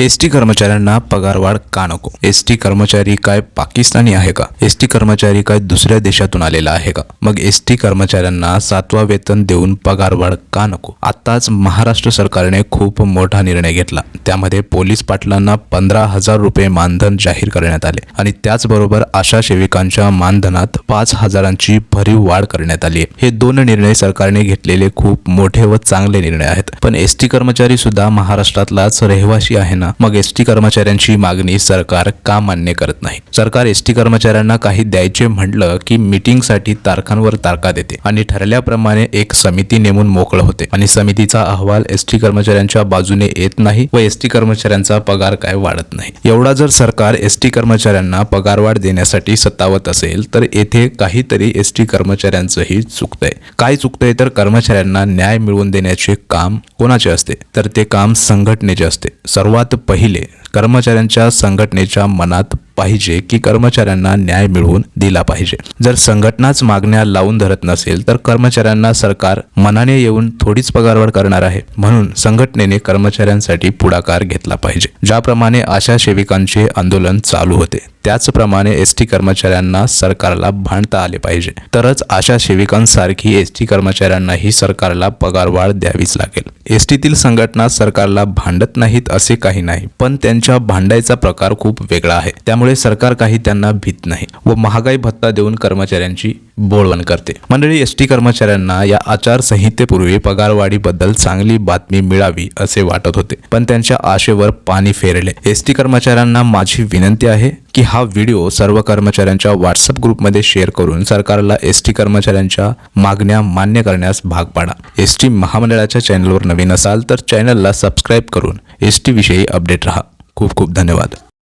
S T कर्मचाऱ्यांना पगारवाढ का नको? एस टी कर्मचारी काय पाकिस्तानी आहे का? एस टी कर्मचारी काय दुसऱ्या देशातून आलेला आहे का? मग एस टी कर्मचाऱ्यांना सातवा वेतन देऊन पगारवाढ का नको? आताच महाराष्ट्र सरकारने खूप मोठा निर्णय घेतला. त्यामध्ये पोलीस पाटलांना पंधरा हजार रुपये मानधन जाहीर करण्यात आले आणि त्याचबरोबर आशा सेविकांच्या मानधनात पाच हजारांची भरीव वाढ करण्यात आली आहे. हे दोन निर्णय सरकारने घेतलेले खूप मोठे व चांगले निर्णय आहेत. पण एस टी कर्मचारी सुद्धा महाराष्ट्रातलाच रहिवासी आहे ना मग एस टी कर्मचाऱ्यांची मागणी सरकार का मान्य करत नाही? सरकार एस टी कर्मचाऱ्यांना काही द्यायचे म्हटलं की मीटिंगसाठी तारखांवर तारखा देते आणि ठरल्याप्रमाणे एक समिती नेमून मोकळं होते. आणि समितीचा अहवाल एस टी कर्मचाऱ्यांच्या बाजूने येत नाही व एस टी कर्मचाऱ्यांचा पगार काय वाढत नाही. एवढा जर सरकार एस टी कर्मचाऱ्यांना पगारवाढ देण्यासाठी सतावत असेल तर येथे काहीतरी एस टी कर्मचाऱ्यांचंही चुकतंय. काय चुकतंय तर कर्मचाऱ्यांना न्याय मिळवून देण्याचे काम कोणाचे असते? तर ते काम संघटनेचे असते. सर्वात पहिले कर्मचाऱ्यांच्या संघटनेच्या मनात पाहिजे की कर्मचाऱ्यांना न्याय मिळवून दिला पाहिजे. जर संघटनाच मागण्या लावून धरत नसेल तर कर्मचाऱ्यांना सरकार मनाने येऊन थोडीच पगारवाढ करणार आहे. म्हणून संघटनेने कर्मचाऱ्यांसाठी पुढाकार घेतला पाहिजे. ज्याप्रमाणे आशा सेविकांचे आंदोलन चालू होते त्याचप्रमाणे एस टी कर्मचाऱ्यांना सरकारला भांडता आले पाहिजे. तरच आशा सेविकांसारखी एस टी कर्मचाऱ्यांनाही सरकारला पगारवाढ द्यावीच लागेल. एस टीतील संघटना सरकारला भांडत नाहीत असे काही नाही पण त्यांच्या भांडायचा प्रकार खूप वेगळा आहे. त्यामुळे सरकार काही त्यांना भीत नाही व महागाई भत्ता देऊन कर्मचाऱ्यांची बोळवण करते. मंडळी एस टी कर्मचाऱ्यांना या आचारसंहितेपूर्वी पगारवाढीबद्दल चांगली बातमी मिळावी असे वाटत होते पण त्यांच्या आशेवर पाणी फेरले. एस टी कर्मचाऱ्यांना माझी विनंती आहे की हा व्हिडिओ सर्व कर्मचाऱ्यांच्या व्हॉट्सअप ग्रुपमध्ये शेअर करून सरकारला एस टी कर्मचाऱ्यांच्या मागण्या मान्य करण्यास भाग पाडा. एस टी महामंडळाच्या चॅनलवर नवीन असाल तर चॅनलला सबस्क्राईब करून एस टी विषयी अपडेट राहा. खूप खूप धन्यवाद.